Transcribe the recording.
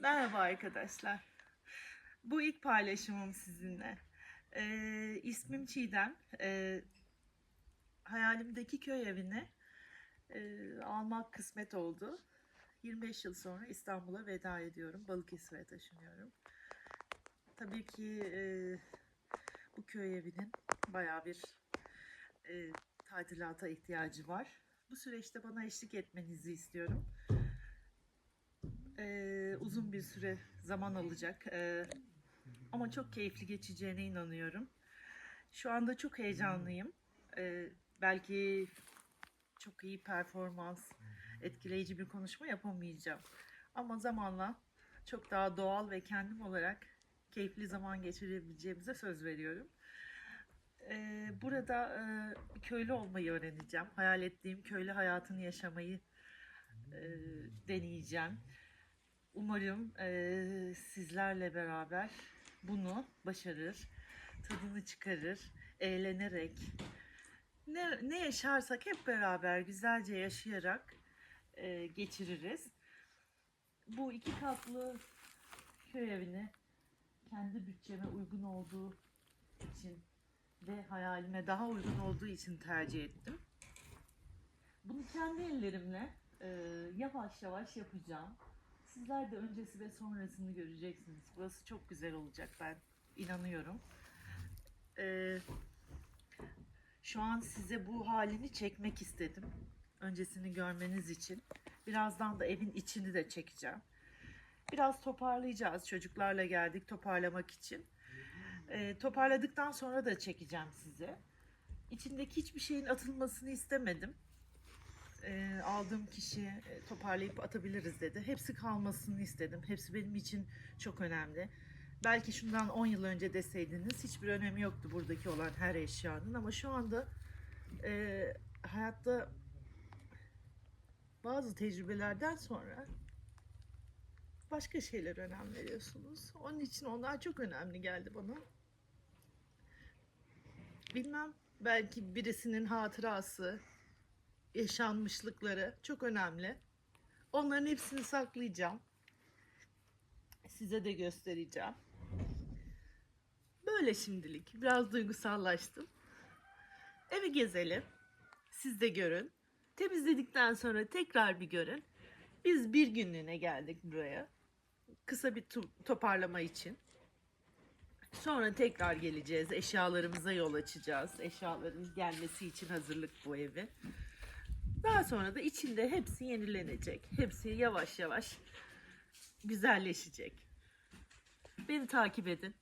Merhaba arkadaşlar. Bu ilk paylaşımım sizinle. Ee, ismim Çiğdem. Ee, hayalimdeki köy evini e, almak kısmet oldu. 25 yıl sonra İstanbul'a veda ediyorum. Balıkesir'e taşınıyorum. Tabii ki e, bu köy evinin bayağı bir e, tadilata ihtiyacı var. Bu süreçte bana eşlik etmenizi istiyorum. Bir süre zaman alacak. Ee, ama çok keyifli geçeceğine inanıyorum. Şu anda çok heyecanlıyım. Ee, belki çok iyi performans, etkileyici bir konuşma yapamayacağım. Ama zamanla çok daha doğal ve kendim olarak keyifli zaman geçirebileceğimize söz veriyorum. Ee, burada e, köylü olmayı öğreneceğim. Hayal ettiğim köylü hayatını yaşamayı e, deneyeceğim. Umarım eee, sizlerle beraber bunu başarır, tadını çıkarır, eğlenerek, ne, ne yaşarsak hep beraber güzelce yaşayarak eee, geçiririz. Bu iki katlı köy evini kendi bütçeme uygun olduğu için ve hayalime daha uygun olduğu için tercih ettim. Bunu kendi ellerimle eee, yavaş yavaş yapacağım. Sizler de öncesi ve sonrasını göreceksiniz. Burası çok güzel olacak ben inanıyorum. Ee, şu an size bu halini çekmek istedim. Öncesini görmeniz için. Birazdan da evin içini de çekeceğim. Biraz toparlayacağız. Çocuklarla geldik toparlamak için. Ee, toparladıktan sonra da çekeceğim size. İçindeki hiçbir şeyin atılmasını istemedim aldığım kişi e, toparlayıp atabiliriz dedi. Hepsi kalmasını istedim. Hepsi benim için çok önemli. Belki şundan 10 yıl önce deseydiniz hiçbir önemi yoktu buradaki olan her eşyanın ama şu anda e, hayatta bazı tecrübelerden sonra başka şeyler önem veriyorsunuz. Onun için onlar çok önemli geldi bana. Bilmem belki birisinin hatırası, yaşanmışlıkları çok önemli. Onların hepsini saklayacağım. Size de göstereceğim. Böyle şimdilik. Biraz duygusallaştım. Evi gezelim. Siz de görün. Temizledikten sonra tekrar bir görün. Biz bir günlüğüne geldik buraya. Kısa bir toparlama için. Sonra tekrar geleceğiz. Eşyalarımıza yol açacağız. Eşyaların gelmesi için hazırlık bu evi. Daha sonra da içinde hepsi yenilenecek. Hepsi yavaş yavaş güzelleşecek. Beni takip edin.